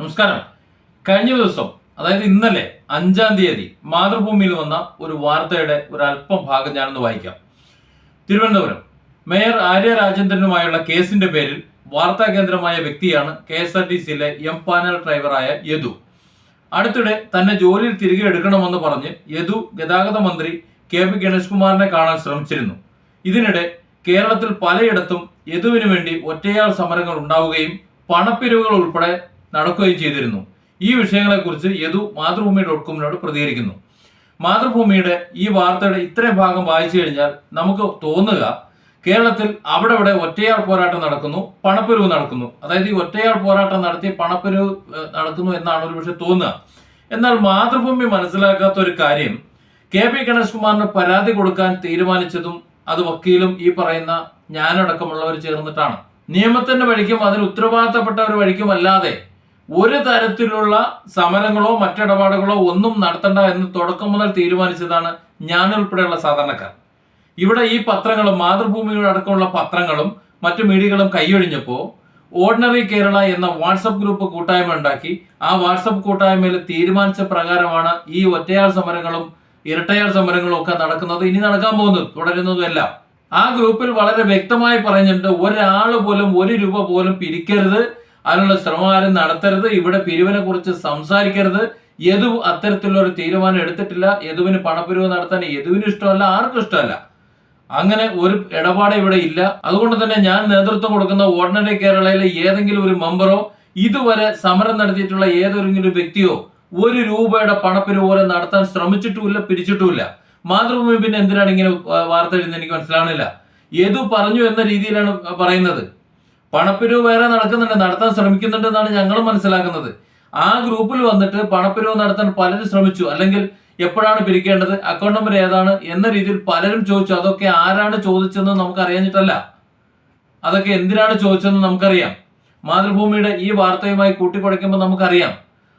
നമസ്കാരം. കഴിഞ്ഞ ദിവസം അതായത് ഇന്നലെ അഞ്ചാം തീയതി മാതൃഭൂമിയിൽ വന്ന ഒരു വാർത്തയുടെ ഒരു അല്പം ഭാഗം ഞാനൊന്ന് വായിക്കാം. തിരുവനന്തപുരം. മേയർ ആര്യ രാജേന്ദ്രനുമായുള്ള കേസിന്റെ പേരിൽ വാർത്താ കേന്ദ്രമായ വ്യക്തിയാണ് കെ എസ് ആർ ടി സിയിലെ എം പാനൽ ഡ്രൈവറായ യദു. അടുത്തിടെ തന്നെ ജോലിയിൽ തിരികെ എടുക്കണമെന്ന് പറഞ്ഞ് യദു ഗതാഗത മന്ത്രി കെ പി ഗണേഷ് കുമാറിനെ കാണാൻ ശ്രമിച്ചിരുന്നു. ഇതിനിടെ കേരളത്തിൽ പലയിടത്തും യദുവിന് വേണ്ടി ഒറ്റയാൾ സമരങ്ങൾ ഉണ്ടാവുകയും പണപ്പിരിവുകൾ ഉൾപ്പെടെ നടക്കുകയും ചെയ്തിരുന്നു. ഈ വിഷയങ്ങളെക്കുറിച്ച് യദു മാതൃഭൂമി ഡോട്ട് കോമിനോട് പ്രതികരിക്കുന്നു. മാതൃഭൂമിയുടെ ഈ വാർത്തയുടെ ഇത്രയും ഭാഗം വായിച്ചു കഴിഞ്ഞാൽ നമുക്ക് തോന്നുക കേരളത്തിൽ അവിടെ ഇവിടെ ഒറ്റയാൾ പോരാട്ടം നടക്കുന്നു പണപ്പെരുവ് നടക്കുന്നു. അതായത് ഈ ഒറ്റയാൾ പോരാട്ടം നടത്തി പണപ്പെരുവ് നടക്കുന്നു എന്നാണ് ഒരു പക്ഷെ തോന്നുക. എന്നാൽ മാതൃഭൂമി മനസ്സിലാക്കാത്ത ഒരു കാര്യം കെ പി ഗണേഷ് കുമാറിന് പരാതി കൊടുക്കാൻ തീരുമാനിച്ചതും അത് വക്കീലും ഈ പറയുന്ന ഞാനടക്കമുള്ളവർ ചേർന്നിട്ടാണ്. നിയമത്തിന്റെ വഴിക്കും അതിന് ഉത്തരവാദിത്തപ്പെട്ട ഒരു വഴിക്കും അല്ലാതെ ഒരു തരത്തിലുള്ള സമരങ്ങളോ മറ്റിടപാടുകളോ ഒന്നും നടത്തണ്ട എന്ന് തുടക്കം മുതൽ തീരുമാനിച്ചതാണ് ഞാൻ ഉൾപ്പെടെയുള്ള സാധാരണക്കാർ. ഇവിടെ ഈ പത്രങ്ങളും മാതൃഭൂമിയുടെ പത്രങ്ങളും മറ്റു മീഡിയകളും കൈയൊഴിഞ്ഞപ്പോൾ ഓർഡിനറി കേരള എന്ന വാട്സപ്പ് ഗ്രൂപ്പ് കൂട്ടായ്മ ഉണ്ടാക്കി. ആ വാട്സപ്പ് കൂട്ടായ്മയിൽ തീരുമാനിച്ച പ്രകാരമാണ് ഈ ഒറ്റയാൾ സമരങ്ങളും ഇരട്ടയാൾ സമരങ്ങളും ഒക്കെ നടക്കുന്നത്. ഇനി നടക്കാൻ പോകുന്നത് തുടരുന്നതുമല്ല ആ ഗ്രൂപ്പിൽ വളരെ വ്യക്തമായി പറഞ്ഞിട്ടുണ്ട് ഒരാൾ പോലും ഒരു രൂപ പോലും പിരിക്കരുത്. അതിനുള്ള ശ്രമം ആരും നടത്തരുത്. ഇവിടെ പിരിവിനെ കുറിച്ച് സംസാരിക്കരുത്. യദു അത്തരത്തിലുള്ള ഒരു തീരുമാനം എടുത്തിട്ടില്ല. യദുവിന് പണപ്പിരിവ് നടത്താൻ യദുവിന് ഇഷ്ടമല്ല ആർക്കും ഇഷ്ടമല്ല. അങ്ങനെ ഒരു ഇടപാട് ഇവിടെ ഇല്ല. അതുകൊണ്ട് തന്നെ ഞാൻ നേതൃത്വം കൊടുക്കുന്ന ഓർഡിനറി കേരളയിലെ ഏതെങ്കിലും ഒരു മെമ്പറോ ഇതുവരെ സമരം നടത്തിയിട്ടുള്ള ഏതൊരു വ്യക്തിയോ ഒരു രൂപയുടെ പണപ്പിരിവ് പോലും നടത്താൻ ശ്രമിച്ചിട്ടുമില്ല പിരിച്ചിട്ടുമില്ല. മാതൃഭൂമി പിന്നെ എന്തിനാണ് ഇങ്ങനെ വാർത്ത എഴുതുന്നത്? എനിക്ക് മനസ്സിലാവണില്ല ഏതു പറഞ്ഞു എന്ന രീതിയിലാണ് പറയുന്നത്. പണപ്പിരിവ് വേറെ നടക്കുന്നുണ്ട് നടത്താൻ ശ്രമിക്കുന്നുണ്ട് എന്നാണ് ഞങ്ങൾ മനസ്സിലാക്കുന്നത്. ആ ഗ്രൂപ്പിൽ വന്നിട്ട് പണപ്പിരിവ് നടത്താൻ പലരും ശ്രമിച്ചു. അല്ലെങ്കിൽ എപ്പോഴാണ് പിരിക്കേണ്ടത് അക്കൗണ്ട് നമ്പർ ഏതാണ് എന്ന രീതിയിൽ പലരും ചോദിച്ചു. അതൊക്കെ ആരാണ് ചോദിച്ചതെന്ന് നമുക്ക് അറിയാഞ്ഞിട്ടല്ല അതൊക്കെ എന്തിനാണ് ചോദിച്ചതെന്ന് നമുക്കറിയാം. മാതൃഭൂമിയുടെ ഈ വാർത്തയുമായി കൂട്ടിക്കുഴയ്ക്കുമ്പോൾ നമുക്കറിയാം.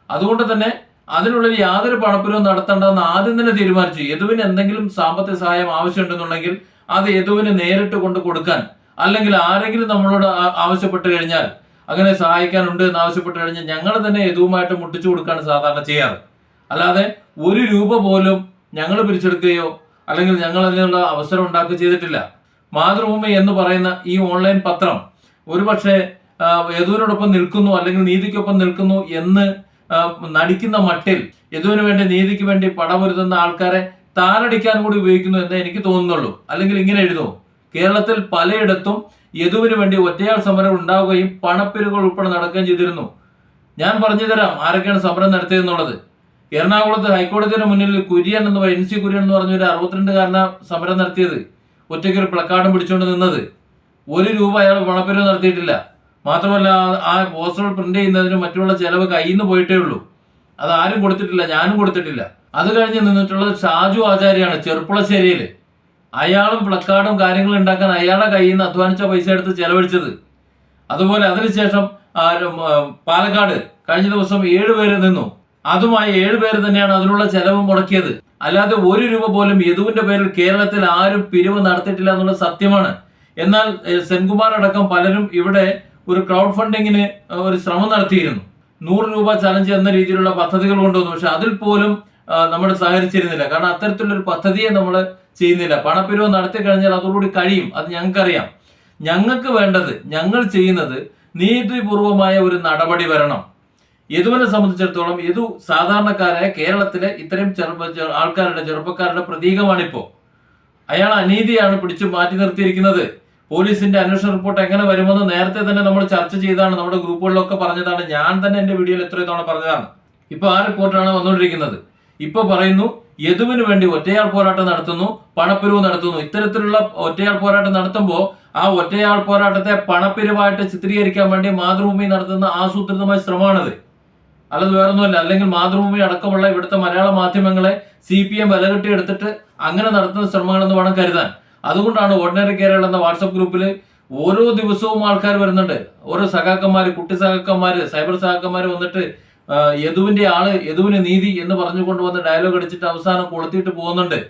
അതുകൊണ്ട് തന്നെ അതിനുള്ളിൽ യാതൊരു പണപ്പിരിവും നടത്തേണ്ടെന്ന് ആദ്യം തന്നെ തീരുമാനിച്ചു. യദുവിന് എന്തെങ്കിലും സാമ്പത്തിക സഹായം ആവശ്യമുണ്ടെന്നുണ്ടെങ്കിൽ അത് യദുവിന് നേരിട്ട് കൊണ്ട് കൊടുക്കാൻ. അല്ലെങ്കിൽ ആരെങ്കിലും നമ്മളോട് ആവശ്യപ്പെട്ട് കഴിഞ്ഞാൽ അങ്ങനെ സഹായിക്കാനുണ്ട് എന്ന് ആവശ്യപ്പെട്ട് കഴിഞ്ഞാൽ ഞങ്ങൾ തന്നെ എതുവുമായിട്ട് മുട്ടിച്ചു കൊടുക്കാണ് സാധാരണ ചെയ്യാറ്. അല്ലാതെ ഒരു രൂപ പോലും ഞങ്ങൾ പിരിച്ചെടുക്കുകയോ അല്ലെങ്കിൽ ഞങ്ങൾ അതിനുള്ള അവസരം ഉണ്ടാക്കുകയോ ചെയ്തിട്ടില്ല. മാതൃഭൂമി എന്ന് പറയുന്ന ഈ ഓൺലൈൻ പത്രം ഒരുപക്ഷെ യദുവിനോടൊപ്പം നിൽക്കുന്നു അല്ലെങ്കിൽ നീതിക്കൊപ്പം നിൽക്കുന്നു എന്ന് നടിക്കുന്ന മട്ടിൽ യദുവിന് വേണ്ടി നീതിക്ക് വേണ്ടി പടമൊരുതുന്ന ആൾക്കാരെ താനടിക്കാൻ കൂടി ഉപയോഗിക്കുന്നു എന്നേ എനിക്ക് തോന്നുന്നുള്ളൂ. അല്ലെങ്കിൽ ഇങ്ങനെ എഴുതുമോ കേരളത്തിൽ പലയിടത്തും യദുവിന് വേണ്ടി ഒറ്റയാൾ സമരം ഉണ്ടാവുകയും പണപ്പെരുകൾ ഉൾപ്പെടെ നടക്കുകയും ചെയ്തിരുന്നു. ഞാൻ പറഞ്ഞു തരാം ആരൊക്കെയാണ് സമരം നടത്തിയതെന്നുള്ളത്. എറണാകുളത്ത് ഹൈക്കോടതിയുടെ മുന്നിൽ കുര്യൻ എന്ന് എൻ സി കുര്യൻ എന്ന് പറഞ്ഞ ഒരു അറുപത്തിരണ്ടുകാരന സമരം നടത്തിയത്. ഒറ്റയ്ക്ക് ഒരു പ്ലക്കാർഡും പിടിച്ചുകൊണ്ട് നിന്നത്. ഒരു രൂപ അയാൾ പണപ്പിരിവ് നടത്തിയിട്ടില്ല. മാത്രമല്ല ആ- പോസ്റ്ററുകൾ പ്രിന്റ് ചെയ്യുന്നതിന് മറ്റുള്ള ചെലവ് കയ്യിൽ നിന്ന് പോയിട്ടേ ഉള്ളൂ. അത് ആരും കൊടുത്തിട്ടില്ല ഞാനും കൊടുത്തിട്ടില്ല. അത് കഴിഞ്ഞ് നിന്നിട്ടുള്ളത് ഷാജു ആചാര്യാണ് ചെറുപ്പുളശ്ശേരിയിൽ അയാളും പ്ലക്കാർഡും കാര്യങ്ങളും ഉണ്ടാക്കാൻ അയാളുടെ കയ്യിൽ നിന്ന് അധ്വാനിച്ച പൈസ എടുത്ത് ചെലവഴിച്ചത്. അതുപോലെ അതിനുശേഷം പാലക്കാട് കഴിഞ്ഞ ദിവസം ഏഴ് നിന്നു. അതുമായി ഏഴ് തന്നെയാണ് അതിനുള്ള ചെലവ് മുടക്കിയത്. അല്ലാതെ ഒരു രൂപ പോലും യദുവിന്റെ പേരിൽ കേരളത്തിൽ ആരും പിരിവ് നടത്തിയിട്ടില്ല എന്നുള്ളത് സത്യമാണ്. എന്നാൽ സെൻകുമാർ അടക്കം പലരും ഇവിടെ ഒരു ക്രൗഡ് ഫണ്ടിങ്ങിന് ഒരു ശ്രമം നടത്തിയിരുന്നു. നൂറ് രൂപ ചലഞ്ച് എന്ന രീതിയിലുള്ള പദ്ധതികൾ കൊണ്ടുവന്നു. പക്ഷെ അതിൽ പോലും നമ്മൾ സഹകരിച്ചിരുന്നില്ല. കാരണം അത്തരത്തിലുള്ള ഒരു പദ്ധതിയെ നമ്മൾ ചെയ്യുന്നില്ല. പണപ്പിരിവ് നടത്തി കഴിഞ്ഞാൽ അതോടുകൂടി കഴിയും. അത് ഞങ്ങൾക്കറിയാം. ഞങ്ങൾക്ക് വേണ്ടത് ഞങ്ങൾ ചെയ്യുന്നത് നീതിപൂർവമായ ഒരു നടപടി വരണം. യദുവിനെ സംബന്ധിച്ചിടത്തോളം യദു സാധാരണക്കാരായ കേരളത്തിലെ ഇത്രയും ചെറുപ്പ ചെറു- ആൾക്കാരുടെ ചെറുപ്പക്കാരുടെ പ്രതീകമാണിപ്പോ. അയാൾ അനീതിയാണ് പിടിച്ചു മാറ്റി നിർത്തിയിരിക്കുന്നത്. പോലീസിന്റെ അന്വേഷണ റിപ്പോർട്ട് എങ്ങനെ വരുമെന്ന് നേരത്തെ തന്നെ നമ്മൾ ചർച്ച ചെയ്താണ് നമ്മുടെ ഗ്രൂപ്പുകളിലൊക്കെ പറഞ്ഞതാണ്. ഞാൻ തന്നെ എന്റെ വീഡിയോയിൽ എത്രയോ തവണ പറഞ്ഞതാണ്. ഇപ്പൊ ആ റിപ്പോർട്ടാണ് വന്നുകൊണ്ടിരിക്കുന്നത്. ഇപ്പൊ പറയുന്നു യദുവിന് വേണ്ടി ഒറ്റയാൾ പോരാട്ടം നടത്തുന്നു പണപ്പിരിവ് നടത്തുന്നു. ഇത്തരത്തിലുള്ള ഒറ്റയാൾ പോരാട്ടം നടത്തുമ്പോൾ ആ ഒറ്റയാൾ പോരാട്ടത്തെ പണപ്പിരിവായിട്ട് ചിത്രീകരിക്കാൻ വേണ്ടി മാതൃഭൂമി നടത്തുന്ന ആസൂത്രിതമായ ശ്രമമാണത്. അല്ലാതെ വേറൊന്നുമല്ല അല്ലെങ്കിൽ മാതൃഭൂമി അടക്കമുള്ള ഇവിടുത്തെ മലയാള മാധ്യമങ്ങളെ സി പി എം വിലകെട്ടി എടുത്തിട്ട് അങ്ങനെ നടത്തുന്ന ശ്രമങ്ങളെന്ന് വേണം കരുതാൻ. അതുകൊണ്ടാണ് ഓർഡിനറി കേരള എന്ന വാട്സപ്പ് ഗ്രൂപ്പിൽ ഓരോ ദിവസവും ആൾക്കാർ വരുന്നുണ്ട്. ഓരോ സഖാക്കന്മാർ കുട്ടി സഖാക്കന്മാർ സൈബർ സഖാക്കന്മാർ വന്നിട്ട് യദുവിന്റെ ആൾ യദുവിന് നീതി എന്ന് പറഞ്ഞുകൊണ്ട് വന്ന് ഡയലോഗ് അടിച്ചിട്ട് അവസാനം കൊളുത്തിയിട്ട് പോകുന്നുണ്ട്.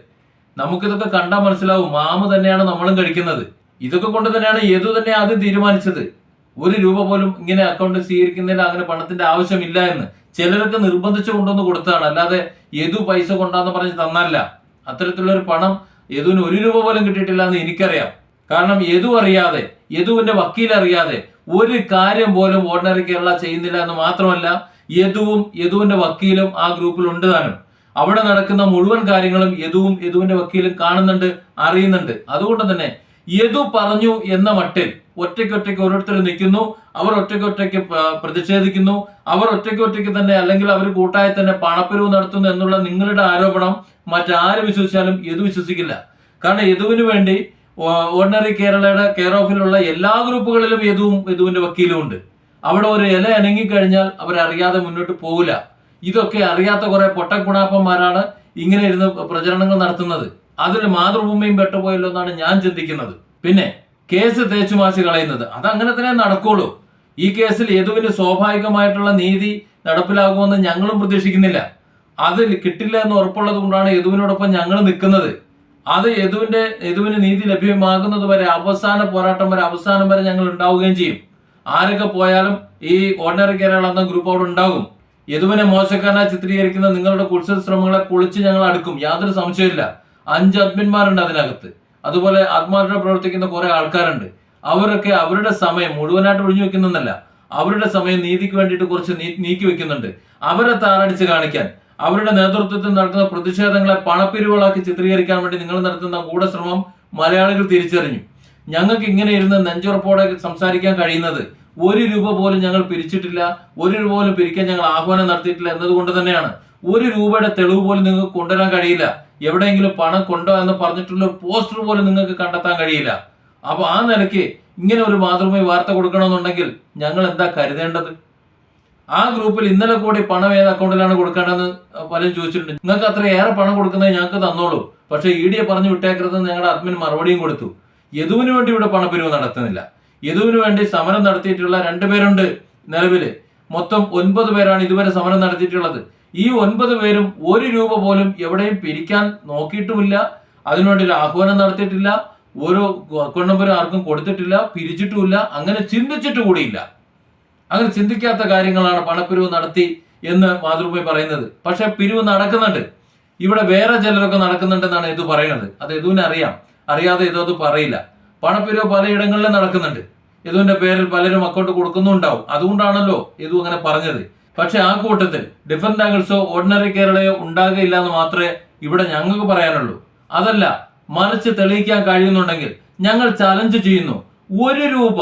നമുക്കിതൊക്കെ കണ്ടാൽ മനസ്സിലാവും. മാമ തന്നെയാണ് നമ്മളും കഴിക്കുന്നത്. ഇതൊക്കെ കൊണ്ട് തന്നെയാണ് യദു തന്നെ ആദ്യം തീരുമാനിച്ചത്. ഒരു രൂപ പോലും ഇങ്ങനെ അക്കൗണ്ട് സ്വീകരിക്കുന്നതിൽ അങ്ങനെ പണത്തിന്റെ ആവശ്യമില്ല എന്ന്. ചിലരൊക്കെ നിർബന്ധിച്ചു കൊണ്ടുവന്ന് കൊടുത്തതാണ്. അല്ലാതെ യദു പൈസ കൊണ്ടാന്ന് പറഞ്ഞ് തന്നല്ല. അത്തരത്തിലുള്ള ഒരു പണം യദുവിന് ഒരു രൂപ പോലും കിട്ടിയിട്ടില്ല എന്ന് എനിക്കറിയാം. കാരണം യദു അറിയാതെ യദുവിന്റെ വക്കീൽ അറിയാതെ ഒരു കാര്യം പോലും ഓർഡിനറി കേരള ചെയ്യുന്നില്ല എന്ന് മാത്രമല്ല യദുവും യദുവിന്റെ വക്കീലും ആ ഗ്രൂപ്പിൽ ഉണ്ട് താനും. അവിടെ നടക്കുന്ന മുഴുവൻ കാര്യങ്ങളും യദുവും യദുവിന്റെ വക്കീലും കാണുന്നുണ്ട് അറിയുന്നുണ്ട്. അതുകൊണ്ട് തന്നെ യദു പറഞ്ഞു എന്ന മട്ടിൽ ഒറ്റയ്ക്കൊറ്റയ്ക്ക് ഓരോരുത്തർ നിൽക്കുന്നു അവർ ഒറ്റയ്ക്കൊറ്റയ്ക്ക് പ്രതിഷേധിക്കുന്നു അവർ ഒറ്റയ്ക്കൊറ്റയ്ക്ക് തന്നെ അല്ലെങ്കിൽ അവർ കൂട്ടായി തന്നെ പണപ്പിരിവ് നടത്തുന്നു എന്നുള്ള നിങ്ങളുടെ ആരോപണം മറ്റാര് വിശ്വസിച്ചാലും യദു വിശ്വസിക്കില്ല. കാരണം യദുവിന് വേണ്ടി ഓർഡിനറി കേരളയുടെ കെയർ ഓഫിലുള്ള എല്ലാ ഗ്രൂപ്പുകളിലും യദുവും യദുവിന്റെ വക്കീലും ഉണ്ട്. അവിടെ ഒരു ഇല ഇണങ്ങിക്കഴിഞ്ഞാൽ അവരറിയാതെ മുന്നോട്ട് പോകില്ല ഇതൊക്കെ അറിയാത്ത കുറെ പൊട്ടക്കുണാപ്പന്മാരാണ് ഇങ്ങനെ ഇരുന്ന് പ്രചരണങ്ങൾ നടത്തുന്നത്. അതിൽ മാതൃഭൂമിയും പെട്ടുപോയല്ലോ എന്നാണ് ഞാൻ ചിന്തിക്കുന്നത്. പിന്നെ കേസ് തേച്ചുമാച്ച് കളയുന്നത്. അതങ്ങനെ തന്നെ നടക്കുള്ളൂ. ഈ കേസിൽ യദുവിന് സ്വാഭാവികമായിട്ടുള്ള നീതി നടപ്പിലാകുമെന്ന് ഞങ്ങളും പ്രതീക്ഷിക്കുന്നില്ല. അത് കിട്ടില്ല എന്ന് ഉറപ്പുള്ളത് കൊണ്ടാണ് യദുവിനോടൊപ്പം ഞങ്ങൾ നിൽക്കുന്നത്. അത് യദുവിന്റെ യദുവിന് നീതി ലഭ്യമാകുന്നത് വരെ അവസാന പോരാട്ടം വരെ അവസാനം വരെ ഞങ്ങൾ ഉണ്ടാവുകയും ചെയ്യും. ആരൊക്കെ പോയാലും ഈ ഓർഡിനറി കേരള എന്ന ഗ്രൂപ്പ് അവിടെ ഉണ്ടാകും. യദുവിനെ മോശക്കാരനായി ചിത്രീകരിക്കുന്ന നിങ്ങളുടെ കുത്സ ശ്രമങ്ങളെ പൊളിച്ച് ഞങ്ങൾ അടുക്കും. യാതൊരു സംശയമില്ല അഞ്ച് അഡ്മിന്മാരുണ്ട് അതിനകത്ത്. അതുപോലെ ആത്മാർത്ഥ പ്രവർത്തിക്കുന്ന കുറെ ആൾക്കാരുണ്ട്. അവരൊക്കെ അവരുടെ സമയം മുഴുവനായിട്ട് ഒഴിഞ്ഞു വെക്കുന്നതല്ല അവരുടെ സമയം നീതിക്ക് വേണ്ടിയിട്ട് കുറച്ച് നീക്കി വെക്കുന്നുണ്ട്. അവരെ താറടിച്ച് കാണിക്കാൻ. അവരുടെ നേതൃത്വത്തിൽ നടക്കുന്ന പ്രതിഷേധങ്ങളെ പണപ്പിരിവുകളാക്കി ചിത്രീകരിക്കാൻ വേണ്ടി നിങ്ങൾ നടത്തുന്ന ഗൂഢശ്രമം മലയാളികൾ തിരിച്ചറിഞ്ഞു. ഞങ്ങൾക്ക് ഇങ്ങനെ ഇരുന്ന് നെഞ്ചുറപ്പോടെ സംസാരിക്കാൻ കഴിയുന്നത് ഒരു രൂപ പോലും ഞങ്ങൾ പിരിച്ചിട്ടില്ല ഒരു രൂപ പോലും പിരിക്കാൻ ഞങ്ങൾ ആഹ്വാനം നടത്തിയിട്ടില്ല എന്നതുകൊണ്ട് തന്നെയാണ്. ഒരു രൂപയുടെ തെളിവ് പോലും നിങ്ങൾക്ക് കൊണ്ടുവരാൻ കഴിയില്ല. എവിടെയെങ്കിലും പണം കൊണ്ടോ എന്ന് പറഞ്ഞിട്ടുള്ള ഒരു പോസ്റ്റർ പോലും നിങ്ങൾക്ക് കണ്ടെത്താൻ കഴിയില്ല. അപ്പോൾ ആ നിലയ്ക്ക് ഇങ്ങനെ ഒരു മാതൃഭൂമി വാർത്ത കൊടുക്കണമെന്നുണ്ടെങ്കിൽ ഞങ്ങൾ എന്താ കരുതേണ്ടത്? ആ ഗ്രൂപ്പിൽ ഇന്നലെ കൂടി പണം ഏത് അക്കൗണ്ടിലാണ് കൊടുക്കേണ്ടതെന്ന് പലരും ചോദിച്ചിട്ടുണ്ട്. നിങ്ങൾക്ക് അത്ര ഏറെ പണം കൊടുക്കുന്നത് ഞങ്ങൾക്ക് തന്നോളൂ. പക്ഷേ ഇ ഡിയെ പറഞ്ഞു വിട്ടേക്കരുതെന്ന് ഞങ്ങളുടെ അഡ്മിൻ മറുപടിയും കൊടുത്തു. യദുവിന് വേണ്ടി ഇവിടെ പണപ്പിരിവ് നടത്തുന്നില്ല. യദുവിന് വേണ്ടി സമരം നടത്തിയിട്ടുള്ള രണ്ടുപേരുണ്ട് നിലവിൽ. മൊത്തം ഒൻപത് പേരാണ് ഇതുവരെ സമരം നടത്തിയിട്ടുള്ളത്. ഈ ഒൻപത് പേരും ഒരു രൂപ പോലും എവിടെയും പിരിക്കാൻ നോക്കിയിട്ടുമില്ല. അതിനുവേണ്ടി ഒരു ആഹ്വാനം നടത്തിയിട്ടില്ല. ഓരോ അക്കൗണ്ട് ആർക്കും കൊടുത്തിട്ടില്ല പിരിച്ചിട്ടുമില്ല അങ്ങനെ ചിന്തിച്ചിട്ട് കൂടിയില്ല. അങ്ങനെ ചിന്തിക്കാത്ത കാര്യങ്ങളാണ് പണപ്പിരിവ് നടത്തി എന്ന് മാതൃഭൂമി പറയുന്നത്. പക്ഷെ പിരിവ് നടക്കുന്നുണ്ട്. ഇവിടെ വേറെ ചിലരൊക്കെ നടക്കുന്നുണ്ടെന്നാണ് ഇത് പറയുന്നത്. അത് യദുവിനെ അറിയാം അറിയാതെ ഇതോ അത് പറയില്ല. പണപ്പിരിവ് പലയിടങ്ങളിലും നടക്കുന്നുണ്ട്. യദുവിന്റെ പേരിൽ പലരും അക്കൗണ്ട് കൊടുക്കുന്നുണ്ടാവും. അതുകൊണ്ടാണല്ലോ യദു അങ്ങനെ പറഞ്ഞത്. പക്ഷെ ആ കൂട്ടത്തിൽ ഡിഫറെന്റ് ആംഗിൾസോ ഓർഡിനറി കേരളയോ ഉണ്ടാകില്ല എന്ന് മാത്രമേ ഇവിടെ ഞങ്ങൾക്ക് പറയാനുള്ളൂ. അതല്ല മറിച്ച് തെളിയിക്കാൻ കഴിയുന്നുണ്ടെങ്കിൽ ഞങ്ങൾ ചലഞ്ച് ചെയ്യുന്നു. ഒരു രൂപ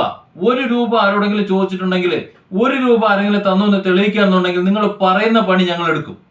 ഒരു രൂപ ആരോടെങ്കിലും ചോദിച്ചിട്ടുണ്ടെങ്കിൽ ഒരു രൂപ ആരെങ്കിലും തന്നു എന്ന് തെളിയിക്കുക എന്നുണ്ടെങ്കിൽ നിങ്ങൾ പറയുന്ന പണി ഞങ്ങൾ എടുക്കും.